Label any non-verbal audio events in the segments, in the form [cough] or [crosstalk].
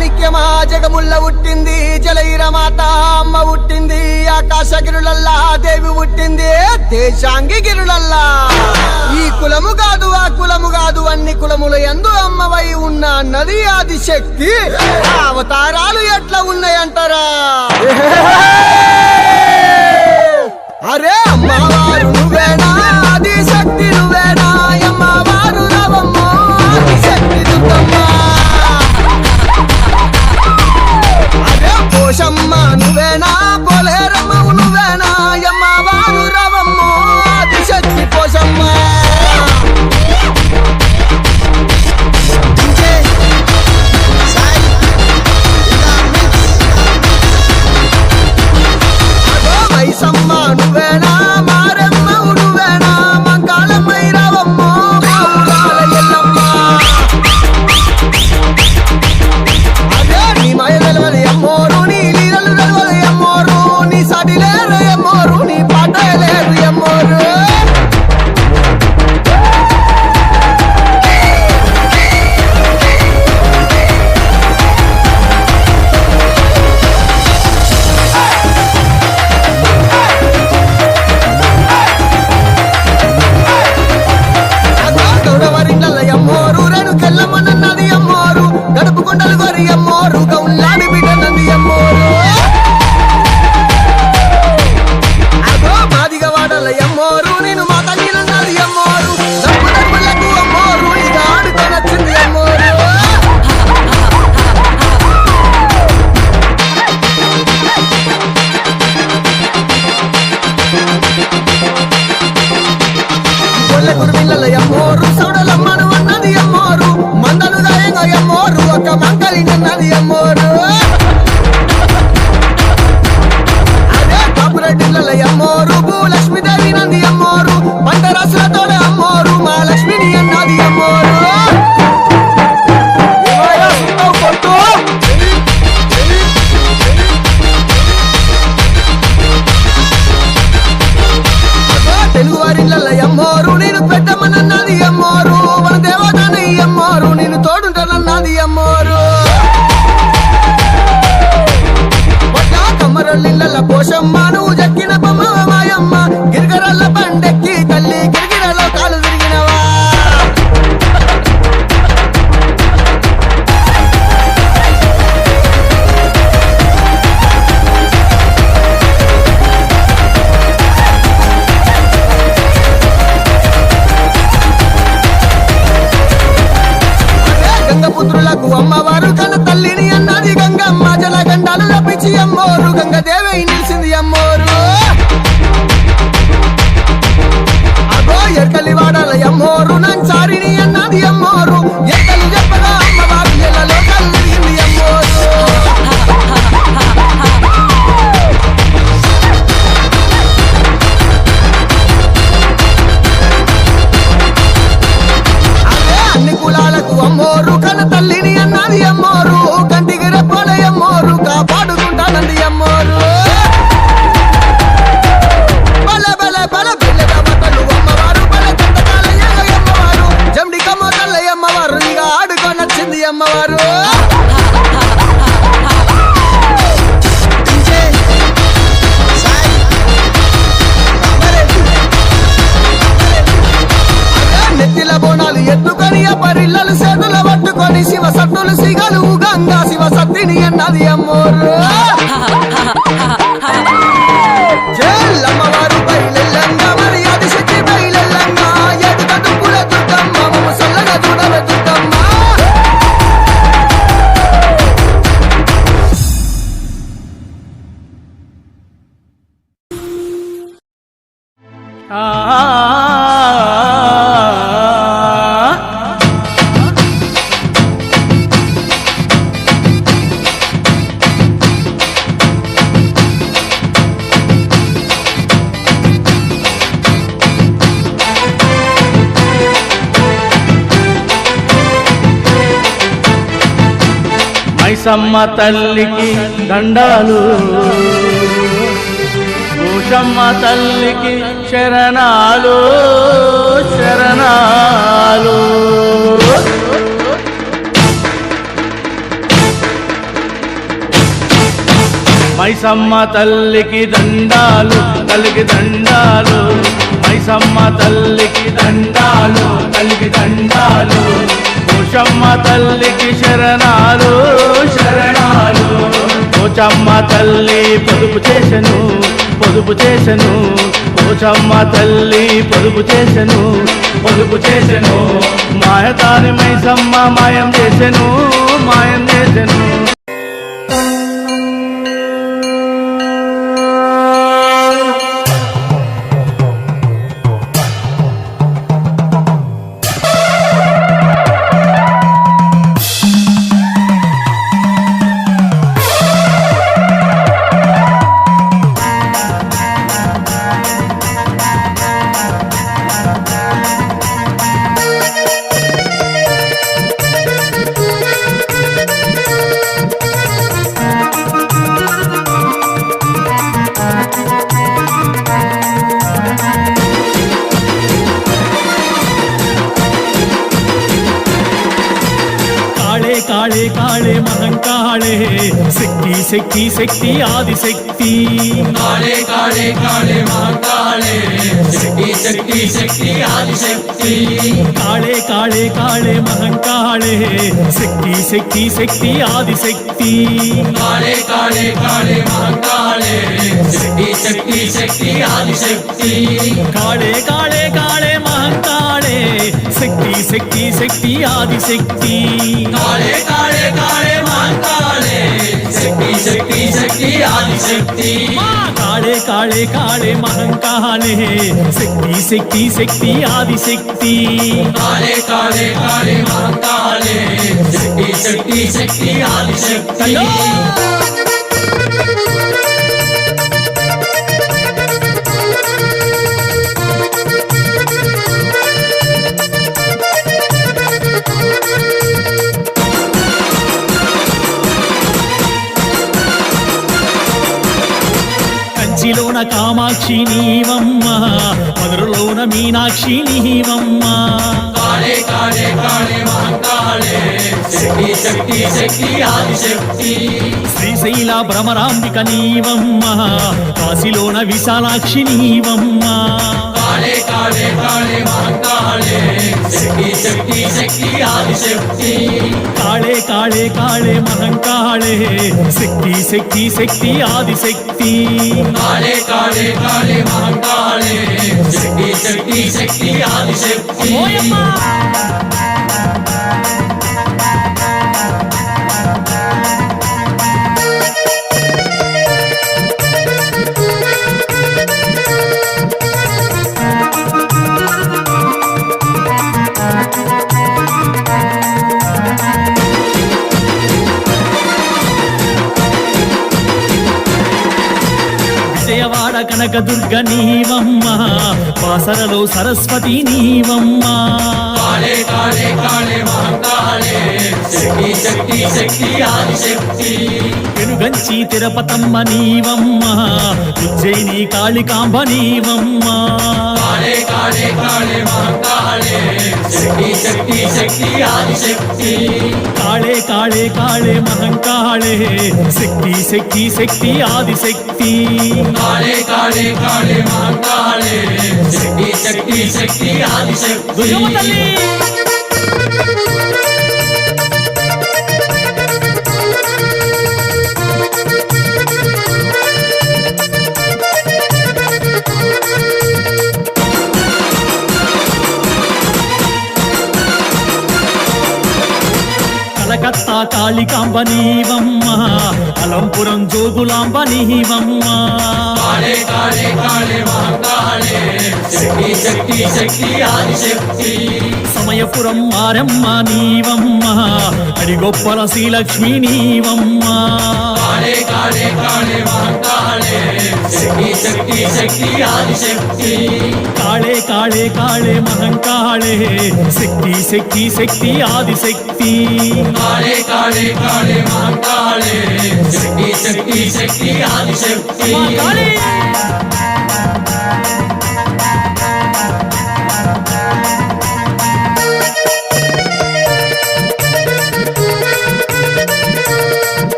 మాణిక్యమా జగముల్ల ఉట్టింది జలైర మాత అమ్మ ఉట్టింది ఆకాశగిరులల్లా దేవి ఉట్టింది దేశాంగి గిరులల్లా. ఈ కులము కాదు ఆ కులము కాదు అన్ని కులముల ఎందు అమ్మవై ఉన్న నది ఆది శక్తి అవతారాలు ఎట్లా ఉన్నాయంటారా? అరే అమ్మవారు నువ్వేనా ఆది శక్తి నువ్వేనా గొల్ల కురుమిళ్ళల ఎమ్మోరు. సుడలమ్మను అన్నది ఎమ్మోరు. మందను దయంగా ఎమ్మోరు. ఒక మంకలి నన్నది ఎమ్మోరు. கங்கா சிவசத்தினி என் நதியம்மோர் మైసమ్మ తల్లికి దండాలు. భూషమ్మ తల్లికి శరణాలు శరణాలు. మైసమ్మ తల్లికి దండాలు తల్లికి దండాలు. మైసమ్మ తల్లికి దండాలు తల్లికి దండాలు. భూషమ్మ తల్లికి శరణాలు. శరణాలు. పోచమ్మ తల్లి పొదుపు చేసెను పొదుపు చేసెను. పోచమ్మ తల్లి పొదుపు చేసెను పొదుపు చేసెను. మాయదారి మైసమ్మ మాయం చేసెను మాయం చేసెను. మహంకాళే శక్తి శక్తి శక్తి ఆది శక్తి కాళే కాళే కాళే మహాకాళే శక్తి శక్తి శక్తి ఆది శక్తి కాళే కాళే కాళే మహంకాళే శక్తి శక్తి శక్తి ఆది శక్తి కాళే కాళే కాళే మహాకాళే శక్తి శక్తి శక్తి ఆది శక్తి కాళే కాళే కాళే మహంకాళే శక్తి శక్తి శక్తి ఆది శక్తి కాళే కాళే కాళే మహాకాళే శక్తి శక్తి శక్తి ఆది శక్తి మా కాళే కాళే కాళే మహంకాళే శక్తి శక్తి శక్తి ఆది శక్తి కాళే కాళే కాళే మహాకాళే శక్తి శక్తి శక్తి ఆది శక్తి కంచిలోన కామాక్షి నీవమ్మ మధురలోన మీనాక్షి నీవమ్మ. కాళే కాళే కాళే మహాకాళే శక్తి శక్తి శక్తి ఆది శక్తి శ్రీశైల భ్రమరాంబిక నీవమ్మ కాశీలోన విశాలాక్షి నీవమ్మ. కాళే కాళే కాళే మహాకాళే శక్తి శక్తి శక్తి ఆది శక్తి కాళే కాళే కాళే మహంకాళే శక్తి శక్తి శక్తి ఆది శక్తి కాళే కాళే కాళే మహాకాళే శక్తి శక్తి శక్తి ఆది కనక దుర్గ నీవమ్మ పాసరలో సరస్వతి నీవమ్మ. కాళే కాళే కాళే మహాకాళే శక్తి శక్తి శక్తి ఆది శక్తి. పెనుగంచి తిరుపతమ్మ నీవమ్మ ఉజ్జయిని కాళికాంబ నీవమ్మ. కాళే కాళే కాళే మహాకాళే శక్తి శక్తి శక్తి ఆది శక్తి. కాళే కాళే కాళే మహంకాళే. శక్తి శక్తి శక్తి ఆది శక్తి. కాళే కాళే కాళే మహాకాళే శక్తి శక్తి శక్తి ఆది శక్తి. కాళికాంబ నీవమ్మ అలంపురం జోగులాంబ నీవమ్మ శక్తి శక్తి శక్తి సమయపురం మారమ్మ నీవమ్మ. అడిగొప్పల శ్రీలక్ష్మి నీవమ్మ. శక్తి శక్తి శక్తి ఆదిశక్తి. కాళే కాళే కాళే మహంకాళే శక్తి శక్తి శక్తి ఆదిశక్తి కాళే కాళే కాళే మహంకాళే శక్తి శక్తి శక్తి ఆదిశక్తి మా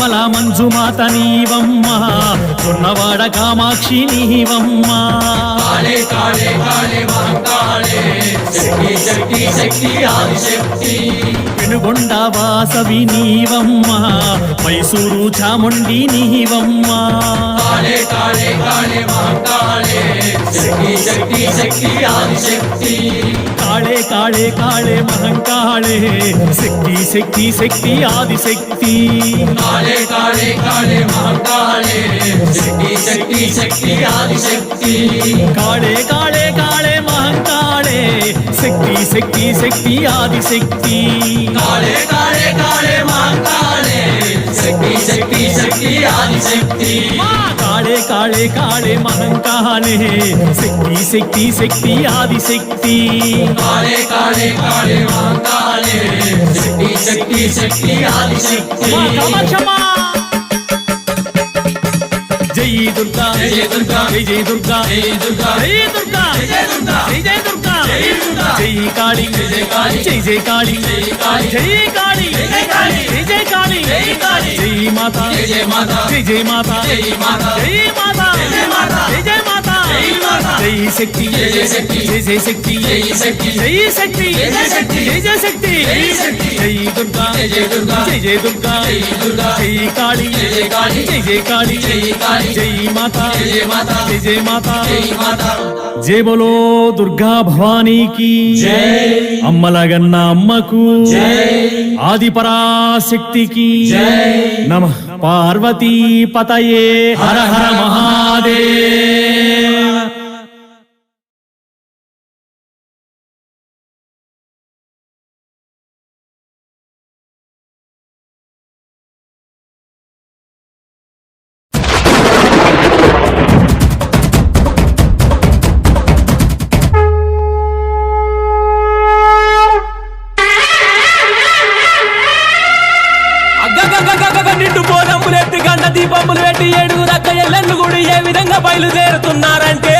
శబరిమల మంజుమాత నీవమ్మ. చున్నవాడ కామాక్షి నీవమ్మ. కాళే కాళే కాళే మహంకాళే. శక్తి శక్తి శక్తి ఆదిశక్తి. పెనుగొండ వాసవి నీవమ్మ. మైసూరు చాముండి నీవమ్మ. కాళే కాళే కాళే మహంకాళే. శక్తి శక్తి శక్తి ఆదిశక్తి. కాళే కాళే కాళే మహంకాళే శక్తి శక్తి శక్తి ఆదిశక్తి కాళే కాళే కాళే మహంకాళే శక్తి శక్తి శక్తి ఆదిశక్తి కాళే కాళే కాళే మహంకాళే శక్తి శక్తి శక్తి ఆదిశక్తి కాళే కాళే కాళే శక్తి శక్తి శక్తి కాళే కాళే కాళే మహంకాళే శక్తి శక్తి శక్తి ఆదిశక్తి కాళే కాళే కాళే మహంకాళే శక్తి శక్తి శక్తి మా జై దుర్గా. జై దుర్గా. జై దుర్గా. జై దుర్గా. జై దుర్గా. జై దుర్గా. జై జై దుర్గా జై దుర్గా జై కాళీ జై జై కాళీ జై జై కాళీ జై కాళీ జై కాళీ జై జై కాళీ జై జై కాళీ జై కాళీ జై మాతా జై జై మాతా జై జై మాతా జై మాతా జై మాతా జై జై మాతా జై జై మాతా జై మాతా జై శక్తి జై జై శక్తి జై జై శక్తి జై శక్తి జై శక్తి జై జై శక్తి జై జై శక్తి జై శక్తి జై దుర్గా జై జై దుర్గా జై జై దుర్గా జై దుర్గా జై కాళీ జై జై కాళీ జై జై కాళీ జై కాళీ జై మాతా జై జై మాతా జై జై మాతా జై మాతా. జై బోలో దుర్గా భవానీకి జై. అమ్మలగన్న అమ్మకు జై. ఆది పరాశక్తికి జై. నమ. పార్వతీ పతయే హర హర మహాదేవ go! నిండు బోధములు ఎత్తి గండ దీపములు పెట్టి ఏడుగురు అక్క ఎల్లెన్ను గుడి ఏ విధంగా బయలుదేరుతున్నారంటే?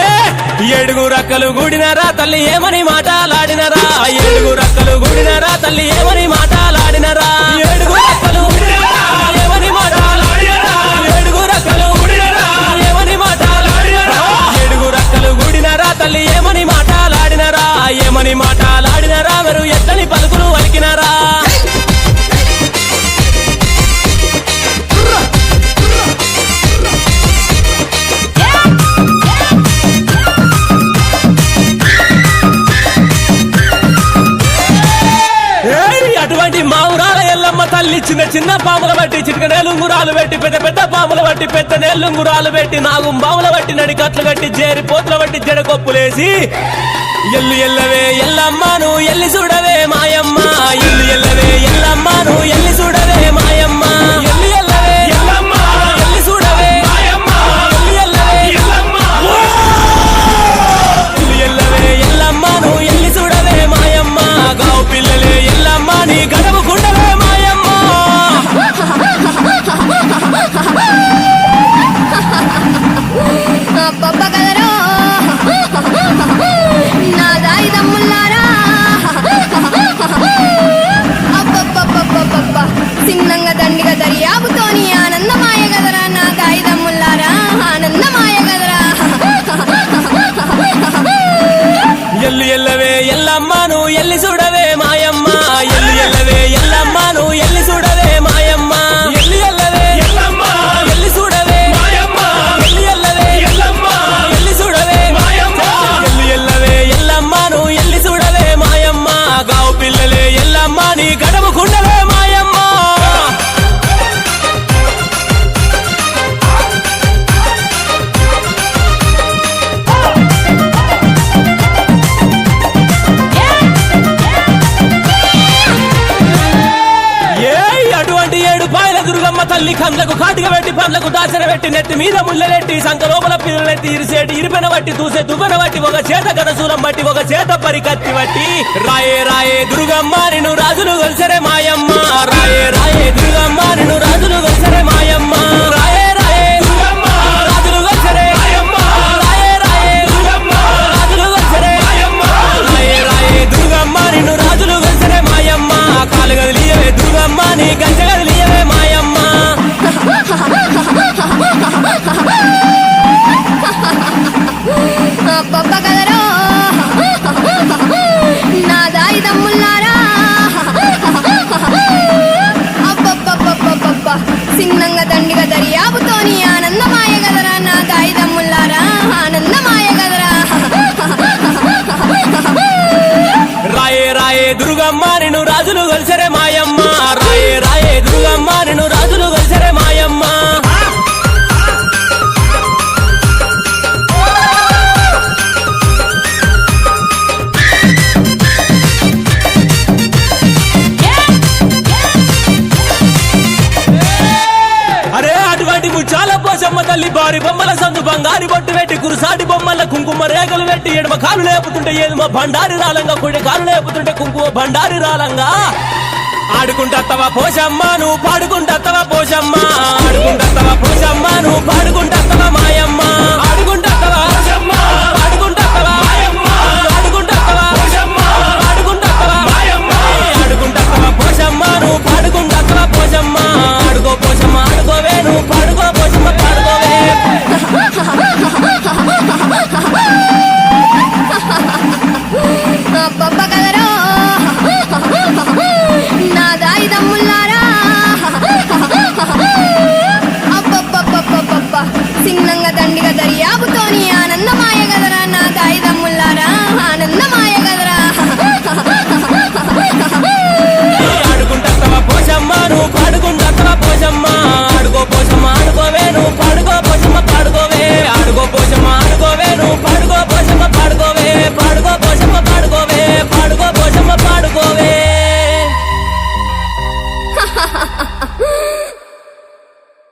ఏడుగురు అక్కలు గుడినరా తల్లి ఏమని మాటలాడినరా? ఏడుగురు అక్కలు గుడినరా తల్లి ఏమని మాటలాడినరా? ఏడుగురు ఏమని మాటలాడినరా? ఏడుగురు రక్కలు ఏమని మాటలాడినరా? ఏడుగురు రక్కలు గుడినరా తల్లి ఏమని మాటలాడినరా? ఏమని మాటలాడినరా? మీరు ఎట్లని పలుకులు వలికినరా చిన్న చిన్న పాముల బట్టి చిటిక నేలుంగురాలు పెట్టి పెద్ద పెద్ద పాముల బట్టి పెద్ద నేలుంగురాలు పెట్టి నాగు బావుల బట్టి నడికట్లు కట్టి జేరి పోతుల బట్టి జడకొప్పులేసి ఎల్లు ఎల్లవే ఎల్లమ్మను ఎల్లి చూడవే మాయమ్మ. ఎల్లు ఎల్లవే ఎల్లమ్మను ఎల్లి చూడవే మాయమ్మ. తల్లి కండ్లకు కాటిక పెట్టి పండ్లకు దాచన పెట్టి నెట్టి మీద ముళ్ళెట్టి సంక లోపల పిల్లలెట్టి ఇరిసేటి ఇరిపెన బట్టి దూసే దుబ్బెన బట్టి ఒక చేత కనసూలం బట్టి ఒక చేత పరికత్తి బట్టి రాయే రాయే దుర్గమ్మ నిన్ను రాజులు కలిసరే మాయమ్మ. రాయే రాయే దుర్గమ్మ నిన్ను రాజులు కలిసరే మాయమ్మ. రాయే రాయే దుర్గమ్మ రాయే రాజులు మాయమ్మ. కాలు దుర్గమ్మ నీ గంజ బంగారు బొమ్మల సందు బంగారి బొట్టు పెట్టి కురుసాటి బొమ్మల కుంకుమ రేగలు పెట్టి ఎడమ కాలు లేపుతుంటే ఏదో బండారి రాలంగా కుడి కాలు లేపుతుంటే కుంకుమ బండారి రాలంగా. ఆడుకుంటత్తవా పోషమ్మ నువ్వు పాడుకుంటత్తవా పోషమ్మ? ఆడుకుంటత్తవా పోషమ్మ నువ్వు పాడుకుంటత్తవా మాయమ్మ? ఆడుకుంట [laughs] ¡Papá, పోవే.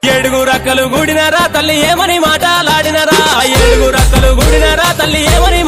ఏడుగు రక్కలు గుడినరా తల్లి ఏమని మాట మాటలాడినరా? ఏడుగు రక్కలు గూడినారా తల్లి ఏమని